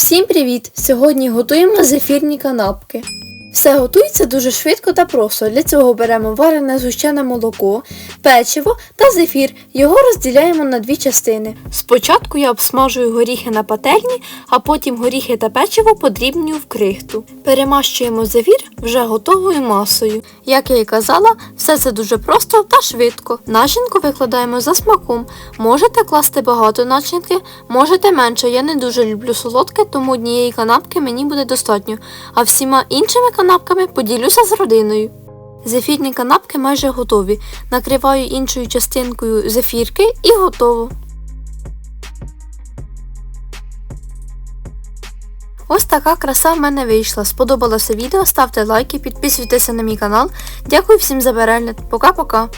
Всім привіт! Сьогодні готуємо зефірні канапки. Все готується дуже швидко та просто. Для цього беремо варене згущене молоко, печиво та зефір. Його розділяємо на дві частини. Спочатку я обсмажую горіхи на пательні, а потім горіхи та печиво подрібнюю в крихту. Перемащуємо зефір вже готовою масою. Як я і казала, все це дуже просто та швидко. Начинку викладаємо за смаком. Можете класти багато начинки, можете менше. Я не дуже люблю солодке, тому однієї канапки мені буде достатньо. А всіма іншими канапками поділюся з родиною. Зефірні канапки майже готові. Накриваю іншою частинкою зефірки і готово. Ось така краса в мене вийшла. Сподобалося відео, ставте лайки, підписуйтеся на мій канал. Дякую всім за перегляд. Пока-пока.